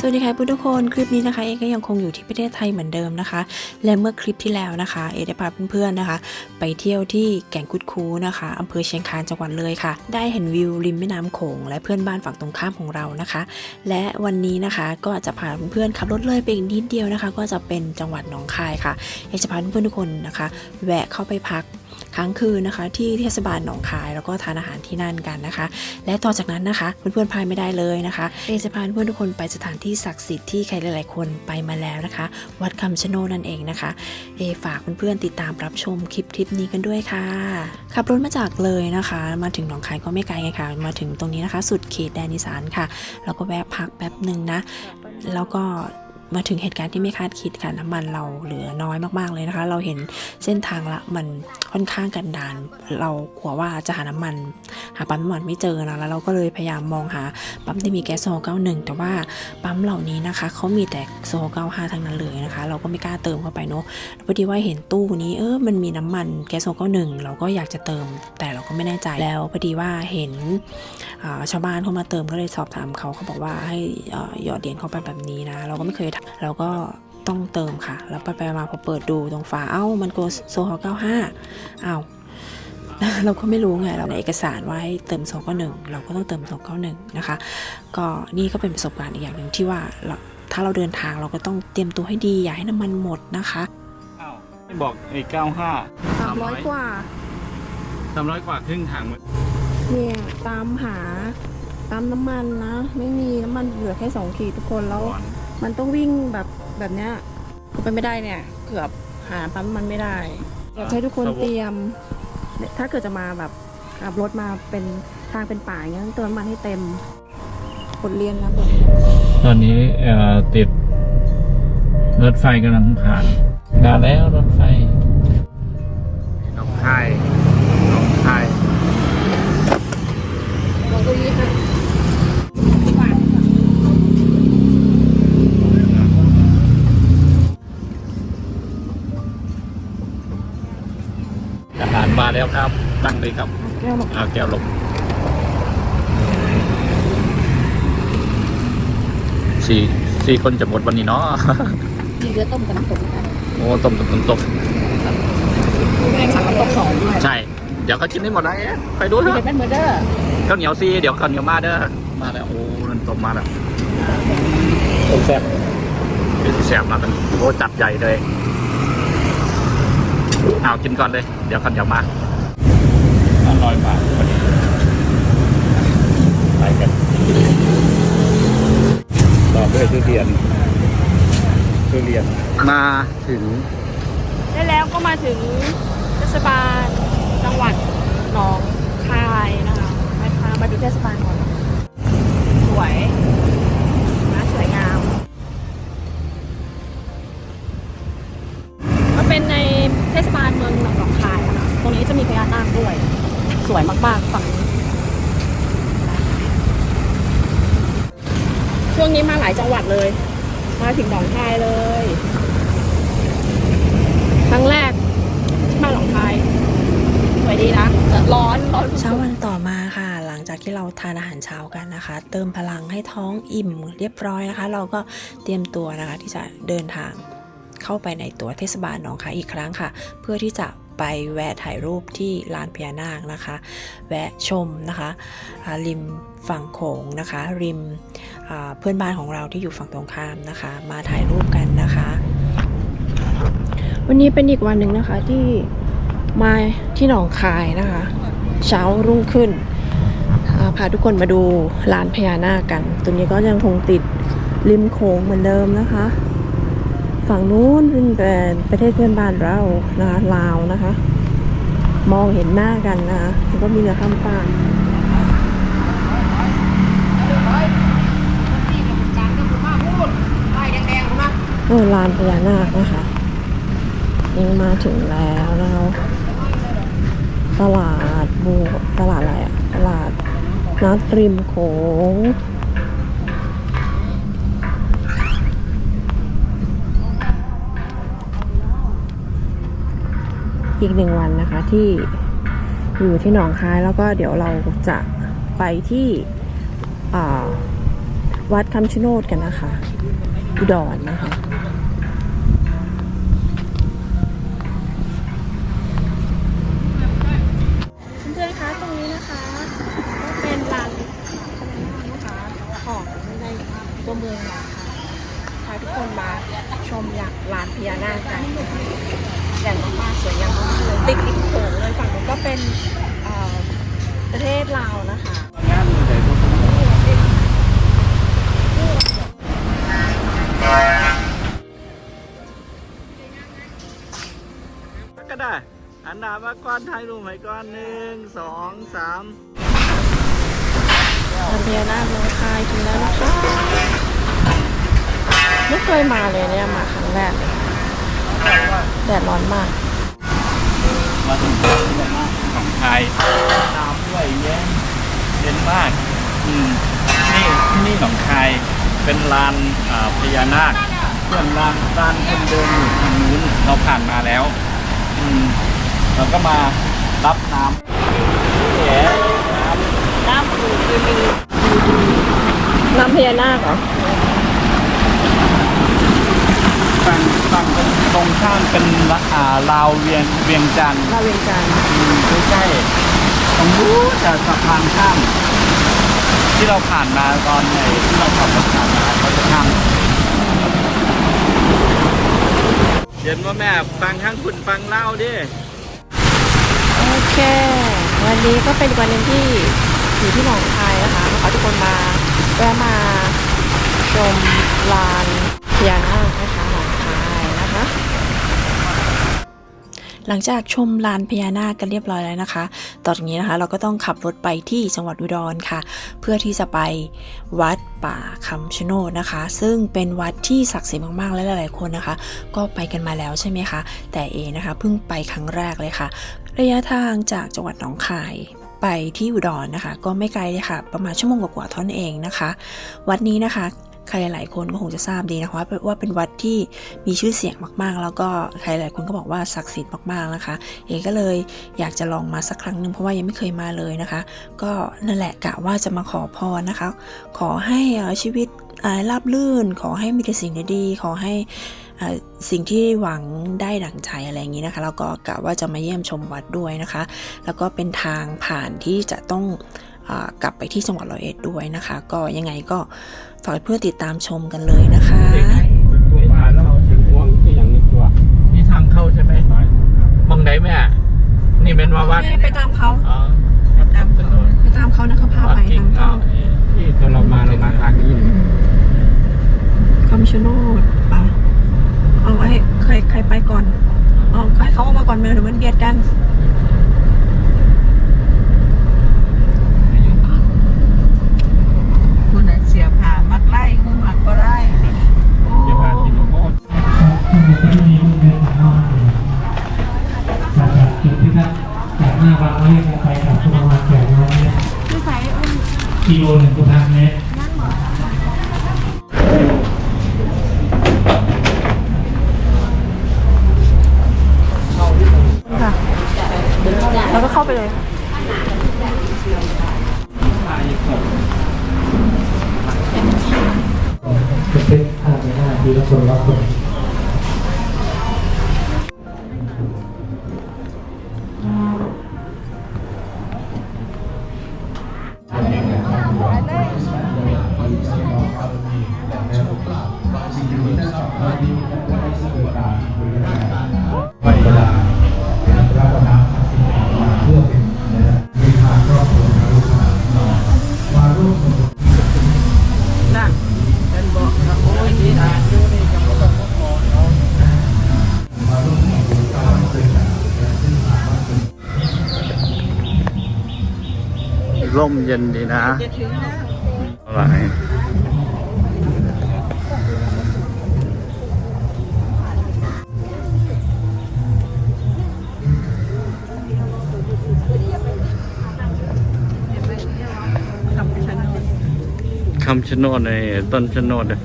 สวัสดีค่ะทุกคนคลิปนี้นะคะเอก็ยังคงอยู่ที่ประเทศไทยเหมือนเดิมนะคะ และเมื่อคลิปที่แล้วนะคะ เอได้พาเพื่อนๆนะคะ ไปเที่ยวที่แก่งกุดคูนะคะอำเภอเชียงคานจังหวัดเลยค่ะ ได้เห็นวิวริมแม่น้ำโขงและเพื่อนบ้านฝั่งตรงข้ามของเรานะคะ และวันนี้นะคะก็จะพาเพื่อนๆขับรถเลยไปอีกนิดเดียวนะคะ ก็จะเป็นจังหวัดหนองคายค่ะเอจะพาเพื่อนๆทุกคนนะคะ แวะเข้าไปพัก ค้างคืนนะคะ ที่เทศบาลหนองคาย แล้วก็ทานอาหารที่นั่นกันนะคะ และต่อจากนั้นนะคะเพื่อนๆพลาดไม่ได้เลยนะคะเอจะพาเพื่อนทุกคนไปสถานที่ศักดิ์สิทธิ์ที่ใครหลายๆคนไปมาแล้วนะคะ วัดคำชะโนนั่นเองนะคะเอฝากเพื่อนๆติดตามรับชมคลิปคลิปนี้กันด้วยค่ะขับรถมาจากเลยนะคะ มาถึงหนองคายก็ไม่ไกลไงค่ะ มาถึงตรงนี้นะคะ สุดเขตแดนอีสานค่ะ แล้วก็แวะพักแป๊บหนึ่งนะ แล้วก็ มาถึงเหตุการณ์ที่ไม่คาดคิดค่ะน้ำมันเราเหลือน้อยมากๆเลยนะคะ เราเห็นเส้นทางละมันค่อนข้างกันดาน เรากลัวว่าจะหาน้ำมัน หาปั๊มน้ำมันไม่เจอนะแล้วเราก็เลยพยายามมองหาปั๊มที่มีแก๊สโซฮอล์91แต่ว่าปั๊มเหล่านี้นะคะเขามีแต่โซฮอล์95ทั้งนั้นเลยนะคะ เราก็ไม่กล้าเติมเข้าไปเนาะพอดีว่าเห็นตู้นี้เออมันมีน้ำมันแก๊สโซฮอล์91เราก็อยากจะเติม แต่เราก็ไม่แน่ใจแล้วพอดีว่าเห็นชาวบ้านเขามาเติมก็เลยสอบถามเขาเขาบอกว่าให้หยอดเหรียญเข้าไปแบบนี้นะ เราก็ไม่เคยเราก็ต้องเติมค่ะ แล้วไปไปๆมาพอเปิดดูตรงฝาเอ้า มันโกโซฮอล์95อ้าวเราก็ไม่รู้ไง เราในเอกสารว่าให้เติม2 9 1เราก็ต้องเติม2 9 1นะคะ ก็นี่ก็เป็นประสบการณ์อีกอย่างหนึ่งที่ว่าเราถ้าเราเดินทางเราก็ต้องเตรียมตัวให้ดี อย่าให้น้ำมันหมดนะคะอ้าวไม่บอกไอ้เก้าห้าสามร้อยกว่าสามร้อยกว่าครึ่งทางหมดเนี่ยตามหาตามน้ำมันนะ ไม่มีน้ำมันเหลือแค่สองขีดทุกคนแล้วก่อน มันต้องวิ่งแบบแบบเนี้ยไปนไม่ได้เนี่ยเกือบหาปั๊มน้ำมันไม่ได้อยากให้ทุกคนเตรียม ถ้าเกิดจะมาแบบขับรถมาเป็นทางเป็นป่าอย่างเงี้ยต้องเติมน้ำมันให้เต็มบทเรียนนะบทเรียนตอนนี้เอ่อติดรถไฟกำลังผ่านมาแล้วรถไฟหนองคาย แล้วครับ ตั้งเลยครับแก้วหมกเอาแก้วลงสี่สี่คนจะหมดวันนี้เนาะมีเรือต้มกับน้ำตกนะโอ้ต้มต้มต้มต้มแม่งสั่งน้ำตกสองด้วยใช่ เดี๋ยวเขากินได้หมดเลยไปดูเถเด็อะดเป็นเมอร์เดอร์ข้าวเหนียวซีเดี๋ยวข้าวเหนียวมาเด้อมาแล้วโอ้นั่นต้มมาแล้วต้มแซ่บเป็นแซ่บมากันโอ้จัดใหญ่เลยเอากินก่อนเลย เดี๋ยวข้าวเหนียวมาอ ร่อยมากพอดีไปกันต่อด้วยทุเรียนทุเรียนมาถึง ได้แล้วก็มาถึงเทศบาลจังหวัดหนองคายนะคะมาพามาดูเทศบาลก่อน จังหวัดเลย มาถึงหนองคายเลย ครั้งแรกมาหนองคายสวยดีนะร้อนร้อนเช้าวันต่อมาค่ะ หลังจากที่เราทานอาหารเช้ากันนะคะ เติมพลังให้ท้องอิ่มเรียบร้อยนะคะ เราก็เตรียมตัวนะคะที่จะเดินทางเข้าไปในตัวเทศบาลหนองคายอีกครั้งค่ะ เพื่อที่จะ ไปแวะถ่ายรูปที่ลานพญานาคนะคะ แวะชมนะคะริมฝั่งโขงนะคะ ริมเพื่อนบ้านของเราที่อยู่ฝั่งตรงข้ามนะคะ มาถ่ายรูปกันนะคะ วันนี้เป็นอีกวันหนึ่งนะคะที่มาที่หนองคายนะคะ เช้ารุ่งขึ้นพาทุกคนมาดูลานพญานาคกัน ตรงนี้ก็ยังคงติดริมโขงเหมือนเดิมนะคะ ฝั่งนู้นเป็นประเทศเพื่อนบ้านเรานะคะลาวนะคะ มองเห็นหน้ากันนะคะแล้วก็มีเรือข้ามฟากเออลานพญานาคนะคะยังมาถึงแล้วนะคะตลาดบูตลาดอะไรอะตลาดนัดริมโขง อีกหนึ่งวันนะคะที่อยู่ที่หนองคายแล้วก็เดี๋ยวเราจะไปที่วัดคำชะโนดกันนะคะอุดรนะคะ มาก้อนไทยรูปไหมก้อนหนึ่งสองสามลานพญานาคเมืองคายถึงแล้วนะคะไม่เคยมาเลยเนี่ยมาครั้งแรกเลยแดดร้อนมาก มาถึงของไทยน้ำด้วยเย็นเย็นมากอืมนี่ที่นี่หนองคายเป็นลานอ่าพญานาคส่วนลานลานคนเดินอยู่ทางนู้นเราผ่านมาแล้ว อืม เราก็มารับน้ำแหมน้ำน้ำคือคือมีน้ำพญานาคเหรอฝั่งฝั่งตรงข้ามเป็นละอ่าลาวเวียงเวียงจันทร์ลาเวียงจันทร์อืมใกล้ๆตรงนู้นจะสะพานข้ามที่เราผ่านมาตอนไหนที่เราขับรถผ่านมาเขาจะข้ามเย็นว่าแม่ฟังข้างคุณฟังเล่าดิโอ เค วันนี้ก็เป็นวันหนึ่งที่อยู่ที่หนองคายนะคะขอทุกคนมาแวะมาชมลานพญานาคนะคะหนองคายนะคะ หลังจากชมลานพญานาคกันเรียบร้อยแล้วนะคะ ตอนนี้นะคะ เราก็ต้องขับรถไปที่จังหวัดอุดรค่ะ เพื่อที่จะไปวัดป่าคำชะโนดนะคะ ซึ่งเป็นวัดที่ศักดิ์สิทธิ์มากๆ และหลายๆคนนะคะ ก็ไปกันมาแล้วใช่ไหมคะ แต่เอนะคะเพิ่งไปครั้งแรกเลยค่ะ ระยะทางจากจังหวัดหนองคายไปที่อุดรนะคะ ก็ไม่ไกลเลยค่ะ ประมาณชั่วโมงกว่าๆท่านั้นเองนะคะ วัดนี้นะคะใครหลาย ๆ คนก็คงจะทราบดีนะคะว่าเป็นวัดที่มีชื่อเสียงมาก ๆ แล้วก็ใครหลายคนก็บอกว่าศักดิ์สิทธิ์มาก ๆ นะคะ เอก็เลยอยากจะลองมาสักครั้งหนึ่งเพราะว่ายังไม่เคยมาเลยนะคะ ก็นั่นแหละกะว่าจะมาขอพรนะคะ ขอให้ชีวิตราบลื่น ขอให้มีแต่สิ่งดีๆขอให้ สิ่งที่หวังได้ดั่งใจอะไรอย่างนี้นะคะ แล้วก็กะว่าจะมาเยี่ยมชมวัดด้วยนะคะ แล้วก็เป็นทางผ่านที่จะต้องอากลับไปที่จังหวัดร้อยเอ็ดด้วยนะคะ ก็ยังไงก็ฝากเพื่อนติดตามชมกันเลยนะคะตัวมาแล้วถึงห่วงที่อย่างนี้ตัวนี่ทางเข้าใช่ไหมมองไหนแม่นี่เป็นว่าวัดไปตามเขาอ๋อวัดคำชะโนดไปตามเขานะเขาพาวัดไปกิ่งทางเนาะเขาที่ตอนเรามาเรามาทางนี้คำชะโนดไป เอาไว้ใครใครไปก่อนเอาให้เขาออกมาก่อนไหมหรือมันเบียดกันคุณน่ะเสียผ่ามักไล่คุณมักก็ได้เดี๋ยวพาที่หลวงพ่อจากจุดที่ท่านจากหน้าบางไว้ไปกับประมาณแปดร้อยเมตรกิโลหนึ่งกุพันเม เข้าไปเลย เย็นดีนะอะไรทำฉันคำชะโนดในต้นชะโนดเลย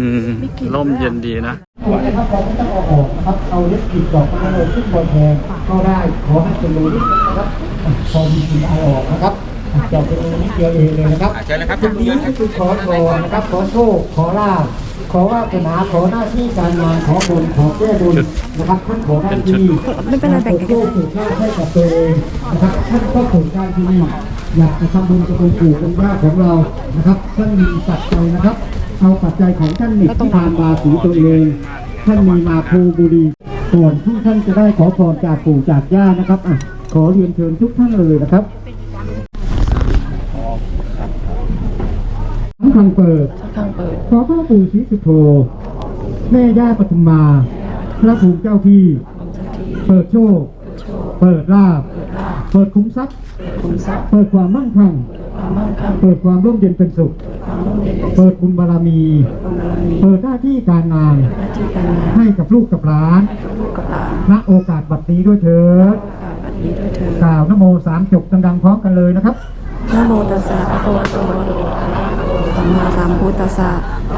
อืมร่มเย็นดีนะขอให้ครับเราไม่ต้องเอาออกนะครับ เอาเล็บขีดดอกไม้เลยขึ้นบนแทนก็ได้ ขอให้เป็นรูนิดนะครับพอมีกลิ่นอายออกนะครับ จอบเป็นนิดเดียวเองเลยนะครับเชิญเลยครับจุดนี้คือขอพรนะครับ ขอโชค ขอลาภขอวาสนาขอหน้าที่การงานขอบุญขอแก้บุญนะครับท่านขอหน้าที่ไม่เป็นไรแบ่งกันโชคถูกลาภให้กับตัวเองนะครับท่านก็ถูกการที่นี่อยากจะทำบุญกับองค์ปู่องค์ย่าของเรานะครับท่านมีปัจจัยนะครับ เอาปัจจัยของท่านหนิที่ทานบาสีตัวเองท่านมีมาภูบุรีก่อนที่ท่านจะได้ขอพรจากปู่จากย่านะครับอะขอเรียนเชิญทุกท่านเลยนะครับ ทั้งทางเปิดข้างเปิด ขอพ่อปู่ศรีสุโธ แม่ย่าปทุมมา พระภูมิเจ้าที่ เปิดโชค เปิดลาภเปิดคุ้มทรัพย์คุณทรัพย์เปิดความมั่งคั่งความมั่งคั่ง เปิดความร่มเย็นเป็นสุขความร่มเย็นเป็นสุขเปิดบุญบารมีความบารมี เปิดหน้าที่การงานหน้าที่การงาน ให้กับลูกกับหลานให้กับลูกกับหลานณโอกาสบัดนี้ด้วยเถิดการบัดนี้ด้วยเถิดกล่าวนโมสามจบดังๆพร้อมกันเลยนะครับนะโมตัสสะภะคะวะโต สัมมาสัมพุทธัสสะ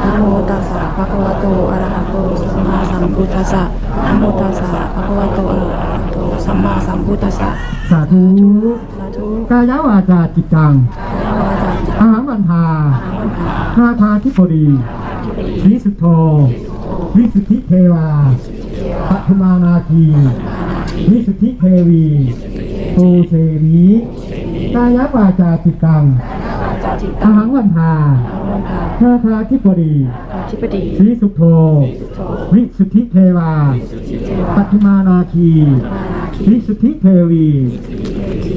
นะโมตัสสะภะคะวะโตอะระหะโตสัมมาสัมพุทธัสสะนะโมตัสสะภะคะวะโตอะระหะโตสัมมาสัมพุทธัสสะสาธุสาธุกายาวาจาจิตตังวาจาจิตอาหารวันทาวันหาราธาธิบดีศรีสุโธวิสุทธิเทวาปัทมานาคีวิสุทธิเทวีปูเชมีกายาวาจาจิตตัง จาจิตอาหารวันทาวันหาราธาธิบดีอธิบดีศรีสุโธวิสุทธิเทวาปัทมานาคีวิสุทธิเทวี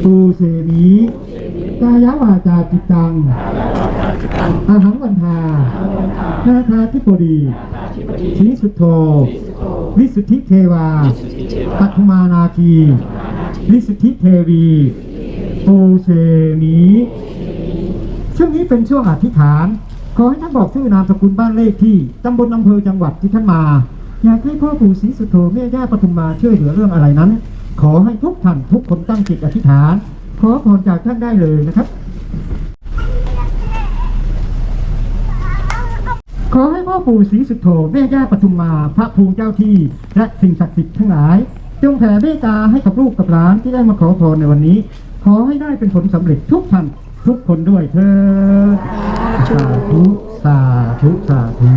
ปูเชมีกายาวาจาจิตตังอาหารวันทานาคาธิบดีศรีสุโธ วิสุทธิเทวา ปัทมานาคี วิสุทธิเทวี ปูเชมี ช่วงนี้เป็นช่วงอธิษฐาน ขอให้ท่านบอกชื่อนามสกุลบ้านเลขที่ตำบลอำเภอจังหวัดที่ท่านมา อยากให้พ่อปู่ศรีสุโธแม่ย่าปทุมมาช่วยเหลือเรื่องอะไรนั้น ขอให้ทุกท่านทุกคนตั้งจิตอธิษฐาน ขอพรจากท่านได้เลยนะครับ ขอให้พ่อปู่ศรีสุโธแม่ย่าปทุมมา พระภูมิเจ้าที่ และสิ่งศักดิ์สิทธิ์ทั้งหลาย จงแผ่เมตตาให้กับลูกกับหลานที่ได้มาขอพรในวันนี้ ขอให้ได้เป็นผลสำเร็จทุกท่าน ทุกคนด้วยเถิดสาธุสาธุสาธุ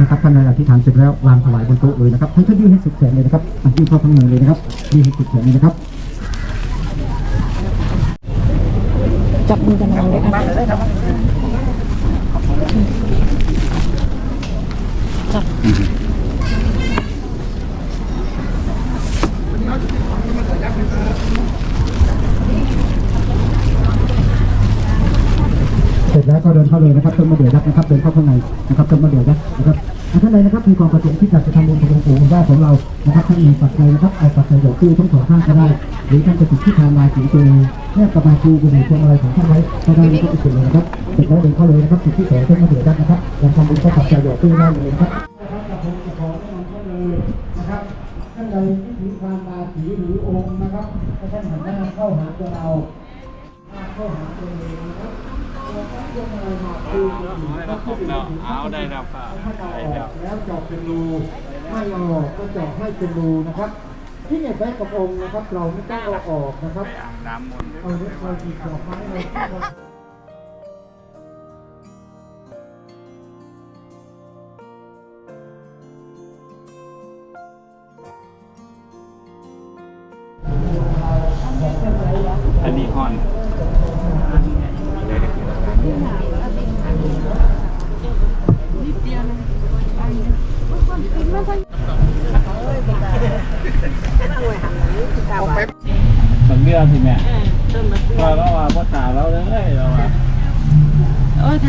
นะครับท่านใดอธิษฐานเสร็จแล้ววางถวายบนโต๊ะเลยนะครับให้ท่านยื่นให้สุดแขนเลยนะครับยื่นเข้าทั้งมือเลยนะครับยื่นให้สุดแขนเลยนะครับจับมือกันวางเลยค่ะเสร็ แล้วก็เดินเข้าเลยนะครับต้นมะเดื่อยักษ์นะครับเดินเข้าข้างในนะครับต้นมะเดื่อยักษ์นะครับอะท่านใดนะครับมีความประสงค์ที่อยากจะทำบุญกับหลวงปู่องค์ย่าของเรานะครับท่านมีปัจจัยนะครับเอาปัจจัยดอกตู้ทั้งสองข้างก็ได้ หรือท่านจะติดที่ทางมาถึงตัวเองแนบกับมาคูบุหรี่พวงอะไรของท่านไว้ก็ได้นะครับอีกส่วนเลยนะครับเสร็จแล้วเดินเข้าเลยนะครับจุดที่สองต้นมะเดื่อยักษ์นะครับยังทำบุญก็ปัจจัยดอกตู้ได้เลยนะครับนะครับท่านใดที่ถือพานบาสีหรือองค์นะครับท่านหันหน้าเข้าหาตัวเราเข้าหาตัวเอง นะครับเอาได้แล้วค่ะถ้าเราออกแล้วเจาะเป็นรูไม่เอาออกก็เจาะให้เป็นรูนะครับที่เนี่ยไปกับองค์นะครับ เราไม่ต้องเอาออกนะครับน้ำมนต์เอาเล็กเราหยิบดอกไม้เรา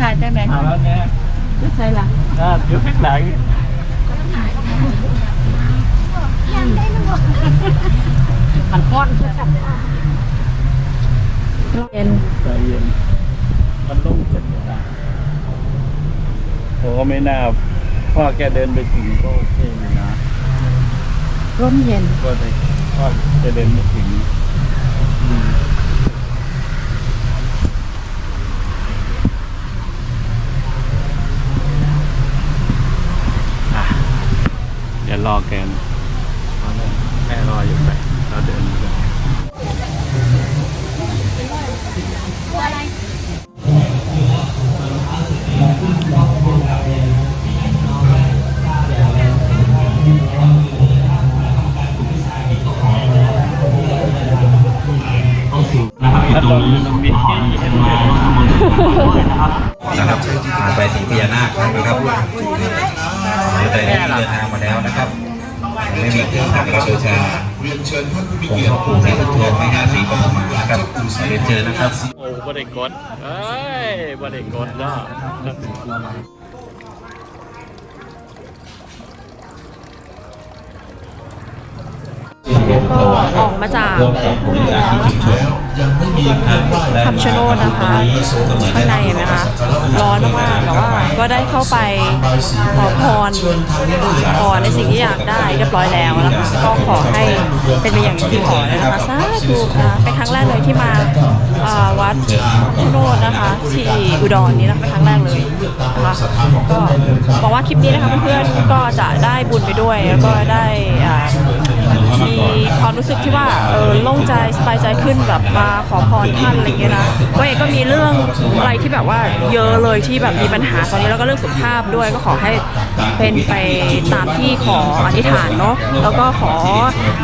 ถ่ายจังไหนตาเราเนี่ยรู้ใช่ล่ะน่าอยู่ข้างหลังมันก้อนเย็นใจเย็นมันลุ่มเจ็บตาโอ้ไม่น่าพ่อแกเดินไปถึงก็โอเคอยู่นะร่มเย็นก็เลยพ่อจะเดินไปถึง รอแกนแม่รออยู่ไปเราเดินไปนี้ต้องมีที่าผ่านไปถึงพญานาคนะครับ หรือแต่ที่เดินทางมาแล้วนะครับไม่มีเครื่องขัดเราบูชาองค์พระปู่ศรีสุโธแม่ย่าศรีปทุมานะครับเรียนเชิญนะครับ โอ้บ่ได้กรเอ้ยบ่ได้กรเนาะ ก็ออกมาจากคำชะโนดนะคะข้างในเห็นไหมคะร้อนมากๆแต่ว่าก็ได้เข้าไปขอพรขอในสิ่งที่อยากได้เรียบร้อยแล้วนะคะก็ขอให้เป็นไปอย่างที่ขอเลยนะคะสาธุนะเป็นครั้งแรกเลยที่มาวัดชโนดนะคะ ที่อุดรนี่นะคะเป็นครั้งแรกเลยนะคะก็บอกว่าคลิปนี้นะคะเพื่อนๆก็จะได้บุญไปด้วยแล้วก็ได้ มีความรู้สึกที่ว่าเออโล่งใจสบายใจขึ้นแบบมาขอพรท่านอะไรเงี้ยนะก็เองก็มีเรื่องอะไรที่แบบว่าเยอะเลยที่แบบมีปัญหาตอนนี้แล้วก็เรื่องสุขภาพด้วยก็ขอให้เป็นไปตามที่ขออธิษฐานเนาะแล้วก็ขอ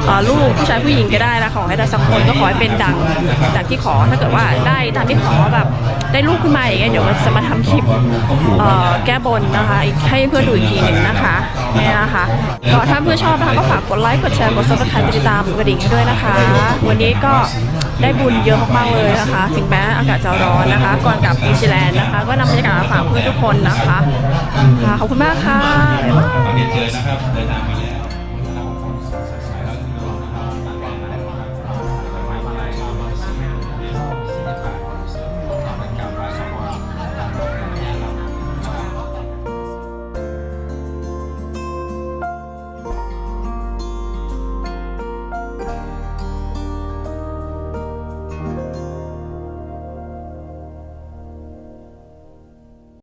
อลูกผู้ชายผู้หญิงก็ได้นะขอให้ได้สักคนก็ขอให้เป็นดังดังที่ขอถ้าเกิดว่าได้ตามที่ขอแบบ ได้ลูกขึ้นมาอย่างเงี้ยเดี๋ยวจะมาทำคลิปแก้บนนะคะให้เพื่อนดูอีกทีหนึ่งนะคะเนี่ยนะคะก็ถ้าเพื่อนชอบนะคะก็ฝากกดไลค์กดแชร์กดซับสไครต์ติดตามกระดิ่งให้ด้วยนะคะ วันนี้ก็ได้บุญเยอะมากๆเลยนะคะถึงแม้อากาศจะร้อนนะคะ ก่อนกลับนิวซีแลนด์นะคะ ก็นำบรรยากาศมาฝากเพื่อนทุกคนนะคะค่ะขอบคุณมากค่ะ